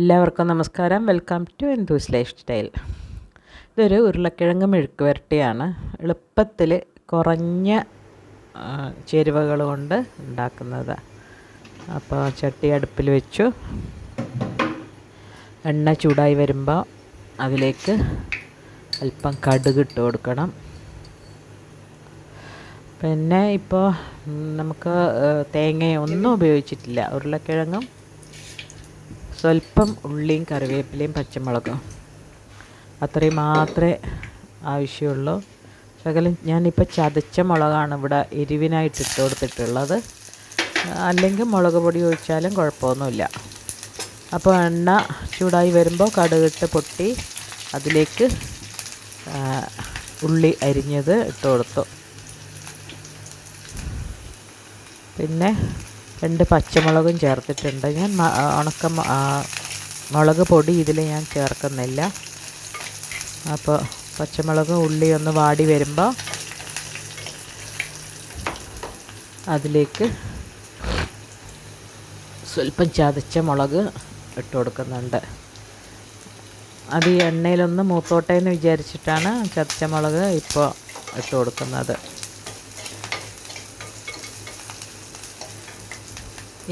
എല്ലാവർക്കും നമസ്കാരം. Welcome to എന്തൂസ് life style ഇതൊരു ഉരുളക്കിഴങ്ങ് മെഴുക്ക് വരട്ടിയാണ്. എളുപ്പത്തിൽ കുറഞ്ഞ ചേരുവകൾ കൊണ്ട് ഉണ്ടാക്കുന്നത്. അപ്പോൾ ചട്ടി അടുപ്പിൽ വെച്ചു. എണ്ണ ചൂടായി വരുമ്പോൾ അതിലേക്ക് അല്പം കടുക് ഇട്ട് കൊടുക്കണം. പിന്നെ ഇപ്പോൾ നമുക്ക് തേങ്ങയൊന്നും ഉപയോഗിച്ചിട്ടില്ല. ഉരുളക്കിഴങ്ങും സ്വല്പം ഉള്ളിയും കറിവേപ്പിലയും പച്ചമുളകും. അത്രയും മാത്രമേ ആവശ്യമുള്ളൂ. ശകലം ഞാനിപ്പോൾ ചതച്ച മുളകാണ് ഇവിടെ എരിവിനായിട്ട് ഇട്ട് കൊടുത്തിട്ടുള്ളത്. അല്ലെങ്കിൽ മുളക് പൊടി ഒഴിച്ചാലും കുഴപ്പമൊന്നുമില്ല. അപ്പോൾ എണ്ണ ചൂടായി വരുമ്പോൾ കടുകിട്ട് പൊട്ടി അതിലേക്ക് ഉള്ളി അരിഞ്ഞത് ഇട്ട് കൊടുത്തു. പിന്നെ രണ്ട് പച്ചമുളകും ചേർത്തിട്ടുണ്ട്. ഞാൻ ഉണക്ക മുളക് പൊടി ഇതിൽ ഞാൻ ചേർക്കുന്നില്ല. അപ്പോൾ പച്ചമുളകും ഉള്ളി ഒന്ന് വാടി വരുമ്പോൾ അതിലേക്ക് സ്വല്പം ചതച്ച മുളക് ഇട്ട് കൊടുക്കുന്നുണ്ട്. അത് ഈ എണ്ണയിലൊന്ന് മൂത്തോട്ടെ എന്ന് വിചാരിച്ചിട്ടാണ് ചതച്ച മുളക് ഇപ്പോൾ ഇട്ട് കൊടുക്കുന്നത്.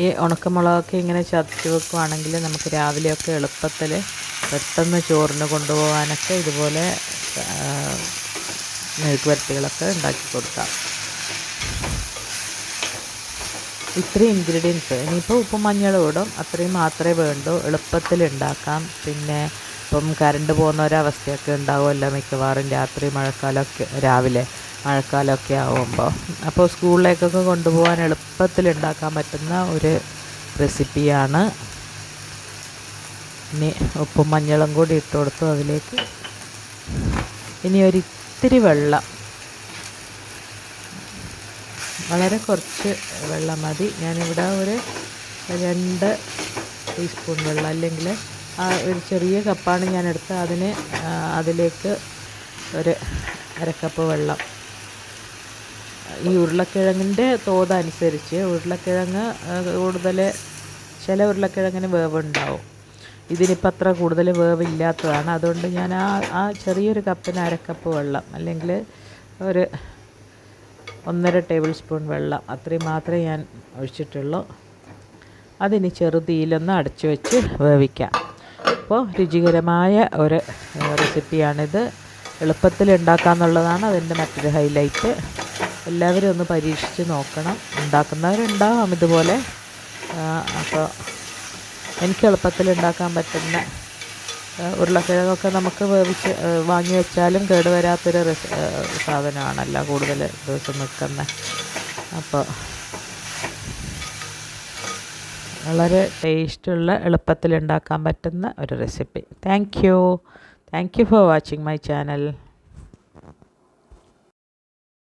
ഈ ഉണക്കമുളകൊക്കെ ഇങ്ങനെ ചതച്ച് വെക്കുവാണെങ്കിൽ നമുക്ക് രാവിലെയൊക്കെ എളുപ്പത്തിൽ പെട്ടെന്ന് ചോറിന് കൊണ്ടുപോകാനൊക്കെ ഇതുപോലെ മെഴുക്ക് വരട്ടികളൊക്കെ ഉണ്ടാക്കി കൊടുക്കാം. ഇത്രയും ഇൻഗ്രീഡിയൻസ് ഇനിയിപ്പോൾ ഉപ്പും മഞ്ഞളും ഇടും. അത്രയും മാത്രമേ വേണ്ടൂ. എളുപ്പത്തിൽ ഉണ്ടാക്കാം. പിന്നെ ഇപ്പം കറണ്ട് പോകുന്ന ഒരവസ്ഥയൊക്കെ ഉണ്ടാവുമല്ലോ മിക്കവാറും രാത്രി മഴക്കാലമൊക്കെ രാവിലെ. മഴക്കാലമൊക്കെ ആവുമ്പോൾ അപ്പോൾ സ്കൂളിലേക്കൊക്കെ കൊണ്ടുപോകാൻ എളുപ്പത്തിൽ ഉണ്ടാക്കാൻ പറ്റുന്ന ഒരു റെസിപ്പിയാണ്. ഇനി ഉപ്പും മഞ്ഞളും കൂടി ഇട്ട് കൊടുത്തു അതിലേക്ക്. ഇനി ഒരിത്തിരി വെള്ളം. വളരെ കുറച്ച് വെള്ളം മതി. ഞാനിവിടെ ഒരു രണ്ട് ടീസ്പൂൺ വെള്ളം അല്ലെങ്കിൽ ആ ഒരു ചെറിയ കപ്പാണ് ഞാൻ എടുത്ത് അതിന് അതിലേക്ക് ഒരു അരക്കപ്പ് വെള്ളം ഈ ഉരുളക്കിഴങ്ങിന്റെ തോതനുസരിച്ച് ഉരുളക്കിഴങ്ങ് കൂടുതൽ ചില ഉരുളക്കിഴങ്ങിന് വേവുണ്ടാവും. ഇതിനിപ്പോൾ അത്ര കൂടുതൽ വേവില്ലാത്തതാണ്. അതുകൊണ്ട് ഞാൻ ആ ആ ചെറിയൊരു കപ്പിന് അരക്കപ്പ് വെള്ളം അല്ലെങ്കിൽ ഒരു ഒന്നര ടേബിൾ സ്പൂൺ വെള്ളം അത്രയും മാത്രമേ ഞാൻ ഒഴിച്ചിട്ടുള്ളൂ. അതിന് ചെറുതീയിലൊന്ന് അടച്ചു വെച്ച് വേവിക്കാം. അപ്പോൾ രുചികരമായ ഒരു റെസിപ്പിയാണിത് എളുപ്പത്തിൽ ഉണ്ടാക്കാമെന്നുള്ളതാണ് അതിന്റെ മറ്റൊരു ഹൈലൈറ്റ് എല്ലാവരും ഒന്ന് പരീക്ഷിച്ച് നോക്കണം. ഉണ്ടാക്കുന്നവരുണ്ടാവാം ഇതുപോലെ. അപ്പോൾ എനിക്ക് എളുപ്പത്തിൽ ഉണ്ടാക്കാൻ പറ്റുന്ന ഉരുളക്കിഴങ്ങൊക്കെ നമുക്ക് വേവിച്ച് വാങ്ങി വെച്ചാലും കേടുവരാത്തൊരു സാധനമാണല്ലോ കൂടുതൽ ദിവസം നിൽക്കുന്ന അപ്പോൾ വളരെ ടേസ്റ്റുള്ള എളുപ്പത്തിൽ ഉണ്ടാക്കാൻ പറ്റുന്ന ഒരു recipe. Thank you thank you for watching my channel